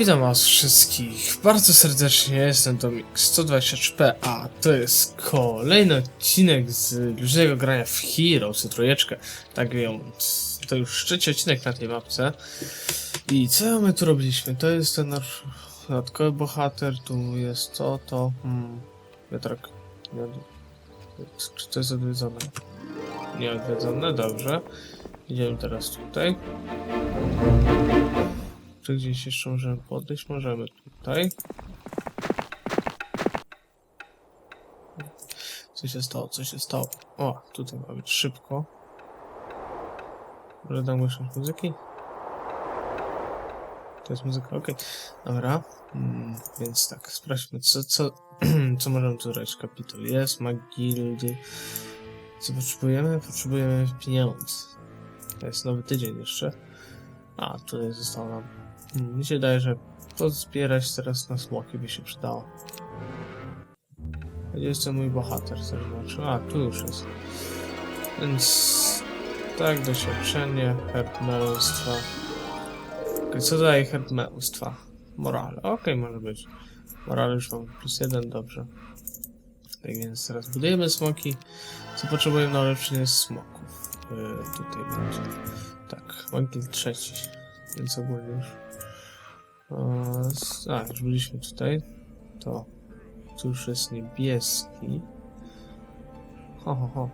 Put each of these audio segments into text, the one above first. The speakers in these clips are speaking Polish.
Witam was wszystkich bardzo serdecznie, jestem Domik 123p, a to jest kolejny odcinek z luźnego grania w Heroes, trójeczkę, tak więc to już trzeci odcinek na tej mapce. I co my tu robiliśmy? To jest ten nasz dodatkowy bohater, tu jest to, to, hmm, wiatrak, czy to jest odwiedzone? Nie odwiedzone, dobrze. Idziemy teraz tutaj. Czy gdzieś jeszcze możemy podejść? Możemy tutaj. Co się stało? Co się stało? O, tutaj ma być szybko. Może dam głośność muzyki? To jest muzyka, okej. Dobra. Mm, więc tak, sprawdźmy, co, co, co możemy tu zrobić. Kapitol jest, ma gildy. Co potrzebujemy? Potrzebujemy pieniędzy. To jest nowy tydzień jeszcze. A, tutaj zostało nam. Hmm, mi się wydaje, że pozbierać teraz na smoki by się przydało. Gdzie jest ten mój bohater? To znaczy, a, tu już jest. Więc tak, doświadczenie, herb męstwa. Okej, co daje herb męstwa? Morale. Okej, może być. Morale już mam plus jeden, dobrze. Tak więc teraz budujemy smoki. Co potrzebujemy na ulepszenie smoków? Yy, tutaj będzie. Tak, węgiel trzeci. Więc ogólnie już. S- A, już byliśmy tutaj. To. Tu już jest niebieski. Ho, ho, ho.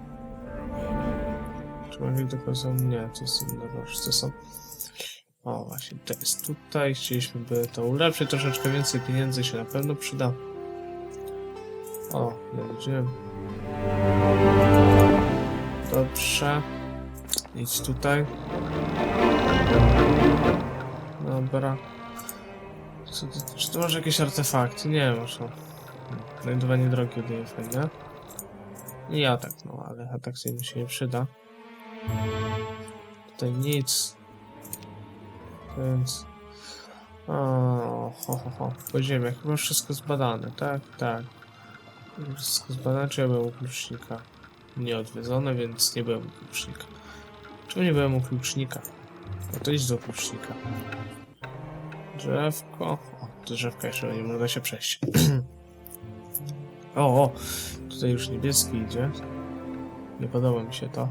Czy węgiel tylko są? Nie, to jest inne rożce są. O, właśnie, to jest tutaj. Chcieliśmy by to ulepszyć. Troszeczkę więcej pieniędzy się na pewno przyda. O, widziałem. Dobrze. Idź tutaj. Dobra. Co ty, czy ty masz jakieś artefakty? Nie masz. No. Znajdowanie drogi daje fajne. I atak, no ale atak sobie mi się nie przyda. Tutaj nic. Więc... O, ho, ho, ho. Podziemie, chyba wszystko zbadane, tak? Tak. Wszystko zbadane, czy ja byłem u klucznika? Nie odwiedzone, więc nie byłem u klucznika. Czemu nie byłem u klucznika? No to idź do klucznika. Drzewko. O, drzewka jeszcze nie można się przejść. o, o, tutaj już niebieski idzie. Nie podoba mi się to.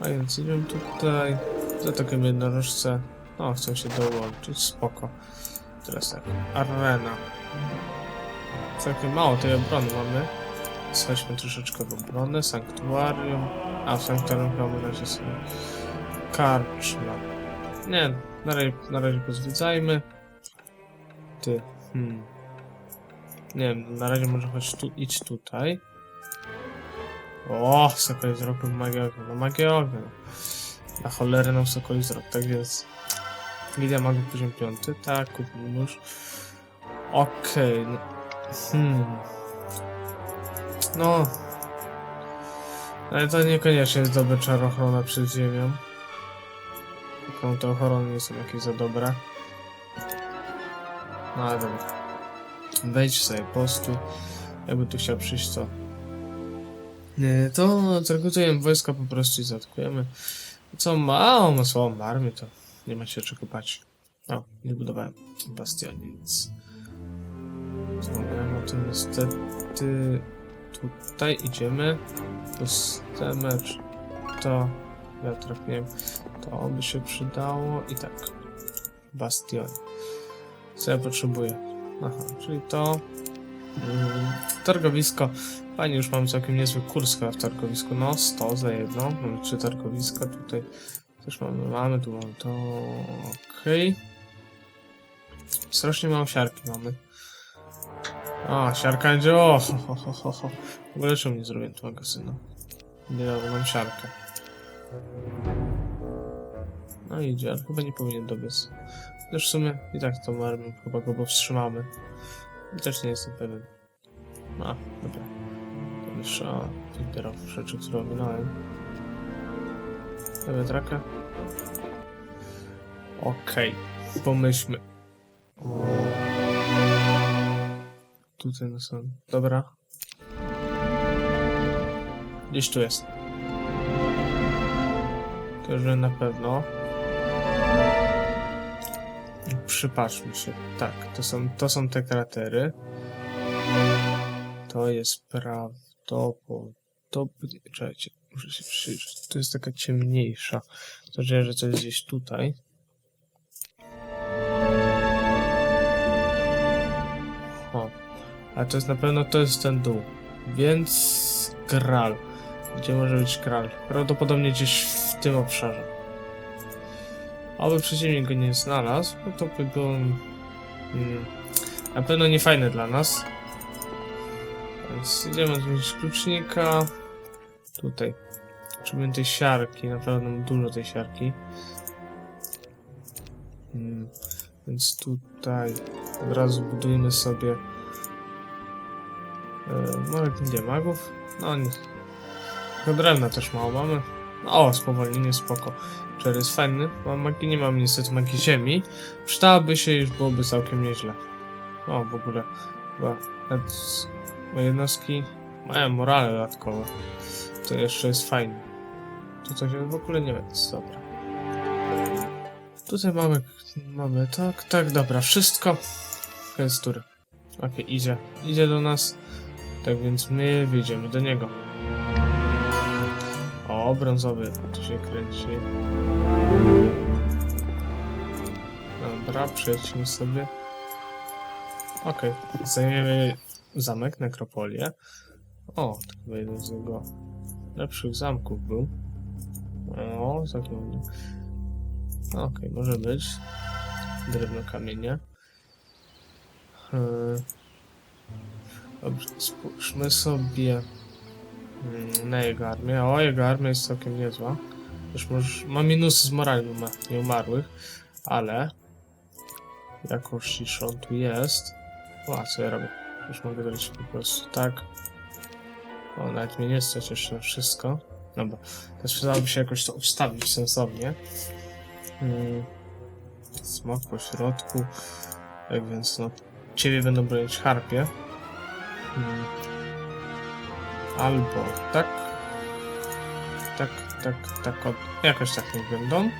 A więc idziemy tutaj. Za taką jednorożce. O, chcą się dołączyć. Spoko. Teraz tak. Arena. Całkiem mało tej obrony mamy. Słuchajmy troszeczkę w obronę. Sanktuarium. A, w sanktuarium chyba można się sobie... Karczma. Nie, na razie, na razie pozwiedzajmy. Ty, hmm. Nie wiem, na razie może choć tu, idź tutaj. O, Sokoli wzrok lub magia ognia. No magia ognia. Na cholerę nam Sokoli wzrok, tak więc... Gilia magów poziom piąty, tak, kupmy już. Okej, no. Hmm. No. Ale to niekoniecznie jest dobry czarochrona przed ziemią. Tylko te ochrony nie są jakieś za dobre. No ale dobra. Wejdź sobie po prostu. Jakby tu chciał przyjść, to... To zrekrutujemy wojska po prostu i zaatakujemy. Co ma? O, ma słabą armię, to nie ma się czego bać. O, nie budowałem bastionie, nic. Wspomniałem o tym niestety. Tutaj idziemy. Puste mecz. To wiatrak, nie wiem. To by się przydało. I tak. Bastion. Co ja potrzebuję? Aha, czyli to. Mm, targowisko. Fajnie, już mamy całkiem niezły kurs w targowisku. No, 100 za jedno. Mamy trzy targowiska tutaj. Też mamy, mamy tu mamy to. Okej. Strasznie mało siarki mamy. A, siarka będzie. O, ho, ho, ho, ho. W ogóle czemu nie zrobię tu magazynu? Nie dam, mam siarkę. No idzie, ale chyba nie powinien dobiec. Też w sumie i tak tą armią chyba go powstrzymamy. Też nie jestem pewien. A, dobra. To jeszcze o, Twitterów rzeczy, które ominąłem. Dobra, traka. Okej, pomyślmy. O. Tutaj na sam. Dobra. Gdzieś tu jest. To wiem na pewno. Przy przypatrzmy się. Tak, to są, to są te kratery. To jest prawdopodobnie... Czekajcie, muszę się przyjrzeć. To jest taka ciemniejsza. To znaczy, że to jest gdzieś tutaj. O, a to jest na pewno to jest ten dół. Więc kral. Gdzie może być kral? Prawdopodobnie gdzieś tym obszarze. Aby przeciwnik go nie znalazł, no to by było mm, na pewno nie fajne dla nas. Więc idziemy odwiedzić klucznika. Tutaj. Potrzebujemy tej siarki, na pewno dużo tej siarki. Mm, więc tutaj od razu budujmy sobie e, może nie magów. No. Tylko drewna też mało mamy. No, o, spowolnienie, spoko. Cztery jest fajny. Mam magii, nie mam niestety magii ziemi. Przydałaby się, już byłoby całkiem nieźle. O, w ogóle. Chyba nawet moje jednostki mają morale dodatkowe. To jeszcze jest fajne. Tu coś w ogóle nie wiem, dobra. Tutaj mamy, mamy tak, tak, dobra, wszystko. Koniec tury. Okej, idzie, idzie do nas. Tak więc my wyjdziemy do niego. O, brązowy, tu się kręci. Dobra, przejdźmy sobie. Okej, zajmiemy zamek, nekropolię. O, to chyba jeden z jego lepszych zamków był. O, zaglądam. Okej, może być. Drewno kamienie. Hmm. Dobrze, spójrzmy sobie na jego armię. O, jego armia jest całkiem niezła. Już może, ma minusy z morali ma nieumarłych, ale jako Shishon tu jest. O, a co ja robię? Już mogę zrobić po prostu tak. O, nawet mnie nie stać jeszcze na wszystko. Dobra, teraz przydałoby się jakoś to ustawić sensownie. Hmm. Smok po środku. Tak więc no, ciebie będą bronić harpie. Hmm. Albo tak. Tak, tak, tak. O, jakoś tak nie będą.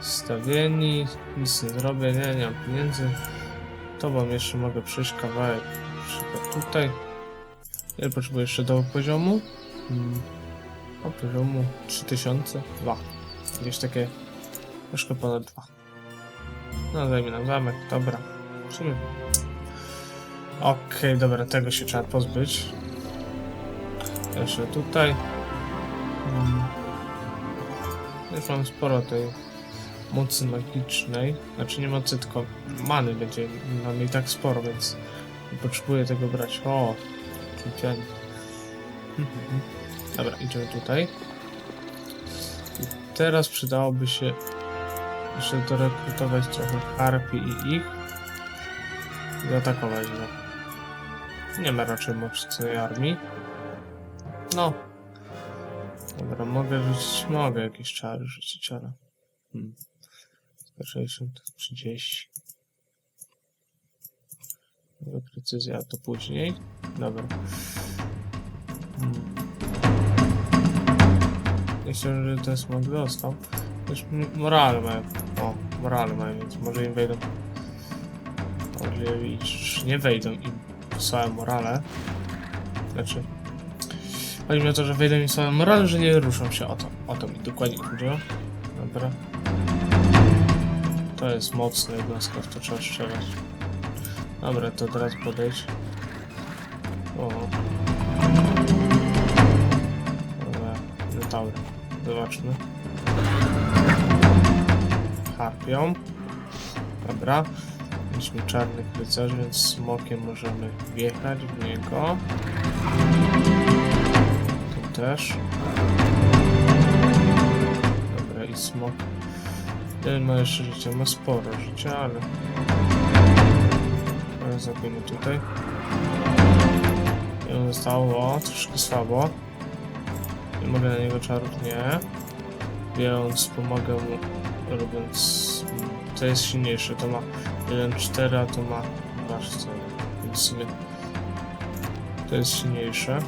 Stawieni. Nic nie zrobię, nie, nie mam pieniędzy. Tobą jeszcze mogę przyjść kawałek. Przykład tutaj. Ile potrzebuję jeszcze do poziomu? Hmm. O poziomu 3000. Dwa. Jakieś takie troszkę ponad dwa. No dajmy nam zamek, dobra. Okej, dobra, tego się trzeba pozbyć. Jeszcze tutaj. Hmm. Już mam sporo tej mocy magicznej. Znaczy nie mocy, tylko many będzie. Mamy i tak sporo, więc nie potrzebuję tego brać. O. Mhm. Dobra, idziemy tutaj. I teraz przydałoby się jeszcze dorekrutować trochę harpi i ich. I atakować go. Nie ma raczej mocnej armii. No. Dobra, mogę rzucić, mogę jakieś czary rzucić, ale... Hmm. 60, 30. Mogę precyzja, to później. Dobra. Hmm. Chciałem, że ten smog dostał. Też morale mają. O, morale mają, więc może im wejdą. Może nie wejdą im same morale. Znaczy. Chodzi mi o to, że wejdą im same morale, że nie ruszą się o to. O to mi dokładnie chodziło. Dobra. To jest mocna jednostka, w to trzeba strzelać. Dobra, to teraz podejdź. O. Dobra, metaury. Zobaczmy. Harpią. Dobra. Mieliśmy czarnych rycerzy, więc smokiem możemy wjechać w niego. Też. Dobra, i smok. Ile ma jeszcze życia? Ma sporo życia, ale... ale zabijmy tutaj. I on zostało troszkę słabo. Nie mogę na niego czarów, nie. Więc pomogę mu robiąc... To jest silniejsze, to ma 1-4, a to ma 2-4. Więc to jest silniejsze.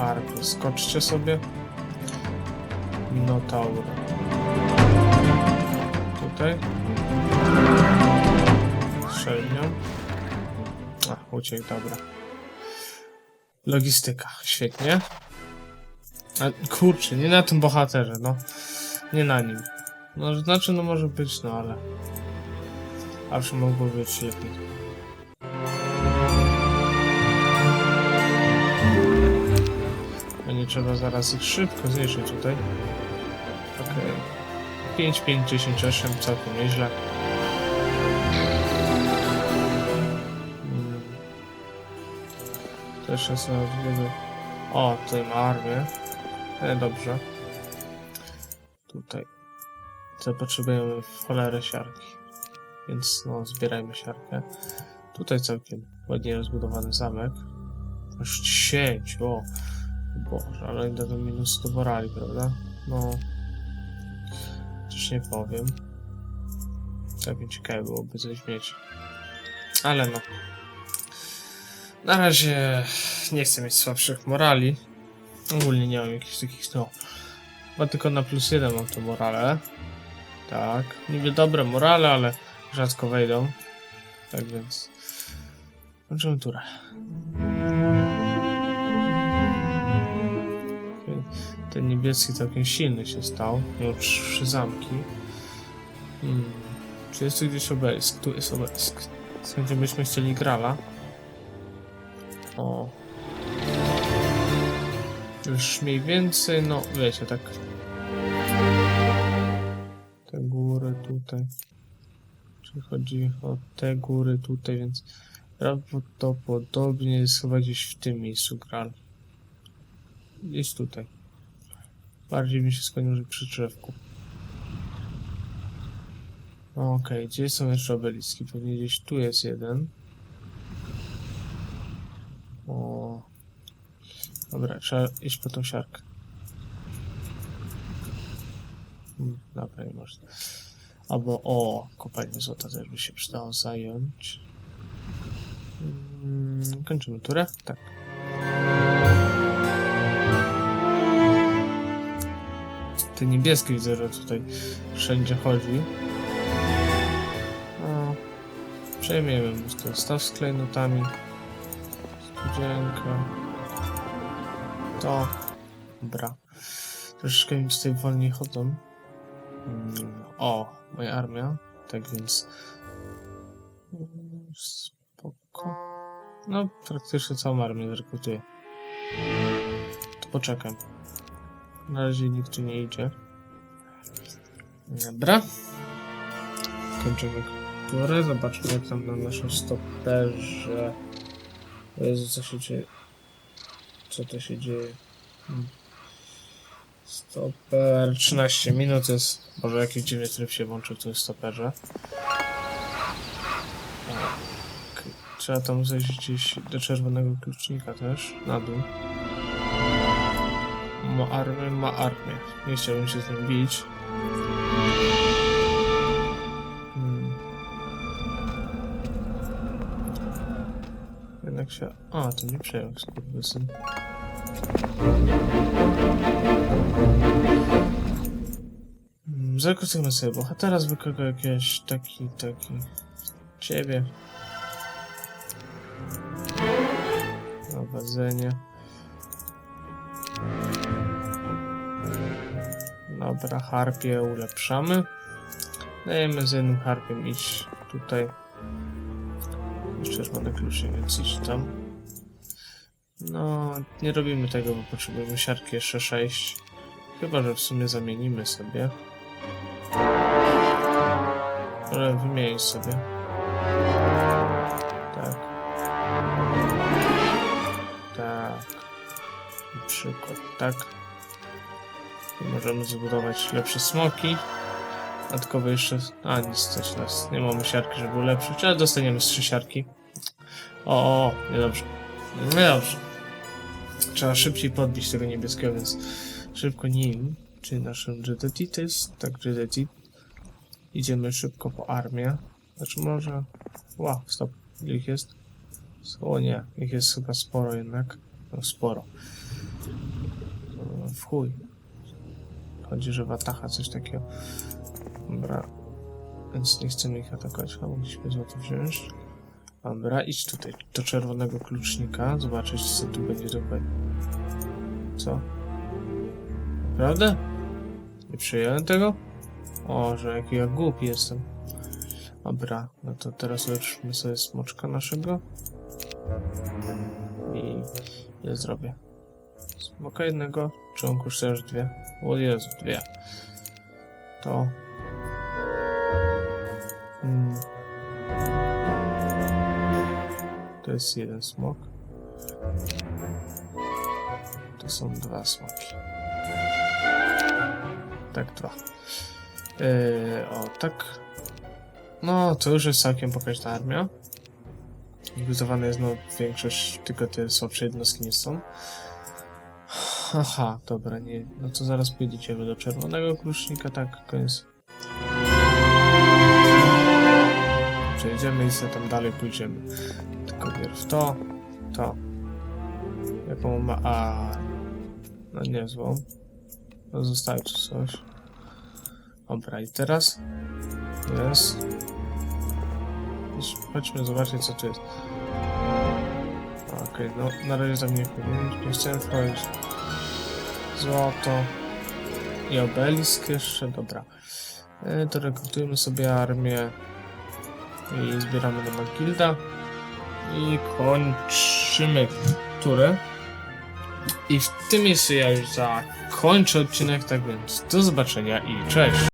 Ark, skoczcie sobie. Minotaur. Tutaj. Średnio. A, uciekł, dobra. Logistyka, świetnie. A, kurczę, nie na tym bohaterze, no. Nie na nim. No, znaczy, no może być, no ale... Zawsze mogło być lepiej. Będzie trzeba zaraz ich szybko zniszczyć tutaj. Okej. 5, 5, 10, 8, całkiem nieźle. Mm. To jeszcze są odwiedzę. O, tutaj ma armię. E, dobrze. Tutaj. Co potrzebujemy w cholerę siarki. Więc no, zbierajmy siarkę. Tutaj całkiem ładnie rozbudowany zamek. Aż 10, o. Boże, ale idę do minus 100 morali, prawda? No. Też nie powiem. Całkiem ciekawe byłoby coś mieć. Ale no. Na razie nie chcę mieć słabszych morali. Ogólnie nie mam jakichś takich, no. Chyba tylko na plus jeden mam to morale. Tak. Niby dobre morale, ale rzadko wejdą. Tak więc. Kończymy turę. Ten niebieski całkiem silny się stał. Miał trzy zamki. Hmm. Czy jest tu gdzieś obelisk? Tu jest obelisk. Skąd byśmy chcieli grala? O. Już mniej więcej, no wiecie, tak. Te góry tutaj. Czy chodzi o te góry tutaj, więc prawdopodobnie jest chyba gdzieś w tym miejscu gral. Gdzieś tutaj. Bardziej mi się skłonił, że przy drzewku. Okej, gdzie są jeszcze obeliski? Pewnie gdzieś tu jest jeden. O. Dobra, trzeba iść po tą siarkę. Hmm, Dobra, nie można. Albo o, kopalnię złota też by się przydało zająć. Mm, kończymy turę? Tak. Ty niebieski widzę, że tutaj wszędzie chodzi. O, przejmiemy mu to. Staw z klejnotami. Studzienka. To. Dobra. Troszeczkę mi tutaj wolniej chodzą. Mm, O, moja armia. Tak więc. Spoko. No, praktycznie całą armię zrekrutuję. To poczekam. Na razie nikt tu nie idzie. Dobra. Kończymy turę. Zobaczmy jak tam na naszym stoperze. O Jezu, co się dzieje? Co to się dzieje? Hmm. Stoper 13 minut jest. Może jakiś dziwny tryb się włączył w tym stoperze. Okej. Trzeba tam zejść gdzieś do czerwonego klucznika też, na dół. Ma armię, ma armię. Nie chciałbym się z nim bić. Hmm. Jednak się... A, to nie przejął, skurwysyn. Mm, Zakusujmy sobie bohatera zwykłego jakiegoś taki, taki... Ciebie. Prowadzenie. Dobra, harpie ulepszamy. Dajemy z jednym harpiem iść tutaj. Jeszcze czerwony kluczyk, więc idź tam. No, nie robimy tego, bo potrzebujemy siarki jeszcze 6. Chyba, że w sumie zamienimy sobie. Ale wymienić sobie. Tak. Tak. Na przykład tak. Możemy zbudować lepsze smoki. Dodatkowo jeszcze... A, nic, coś nas... Nie mamy siarki, żeby ulepszyć, ale dostaniemy z trzy siarki. O, o, o, niedobrze. Niedobrze. Trzeba szybciej podbić tego niebieskiego, więc szybko nim, czy naszym jest, tak GDT. Idziemy szybko po armię. Znaczy może... Ła, stop. Ich jest? O nie, ich jest chyba sporo jednak. No sporo. W chuj. Chodzi, że Wataha, coś takiego. Dobra. Więc nie chcemy ich atakować, a mogliśmy złoto wziąć. Dobra, idź tutaj do czerwonego klucznika, zobaczyć co tu będzie dokładnie. Co? Prawda? Nie przyjąłem tego? O, że jaki ja głupi jestem. Dobra, no to teraz leczmy sobie smoczka naszego. I ja zrobię. Smoka jednego, czy on kosztuje aż dwie? O Jezu, dwie. To... Hmm. To jest jeden smok. To są dwa smoki. Tak, dwa. Yy, o, tak. No, to już jest całkiem pokaźna armia. Zbudowana jest, no, większość, tylko te słabsze jednostki nie są. Aha, dobra, nie. No to zaraz pójdziecie do czerwonego klucznika, tak, koniec. Przejdziemy i sobie tam dalej pójdziemy. Tylko pierw to, to. Jaką ma. A. No niezłą. No zostaje tu coś. Dobra, i teraz. Jest. Chodźmy zobaczyć, co tu jest. Okej, no na razie tam nie wchodzimy. Nie chciałem wchodzić. Złoto. I obelisk jeszcze, dobra. E, to rekrutujemy sobie armię. I zbieramy na Magilda. I kończymy turę. I w tym miejscu ja już zakończę odcinek, tak więc do zobaczenia i cześć!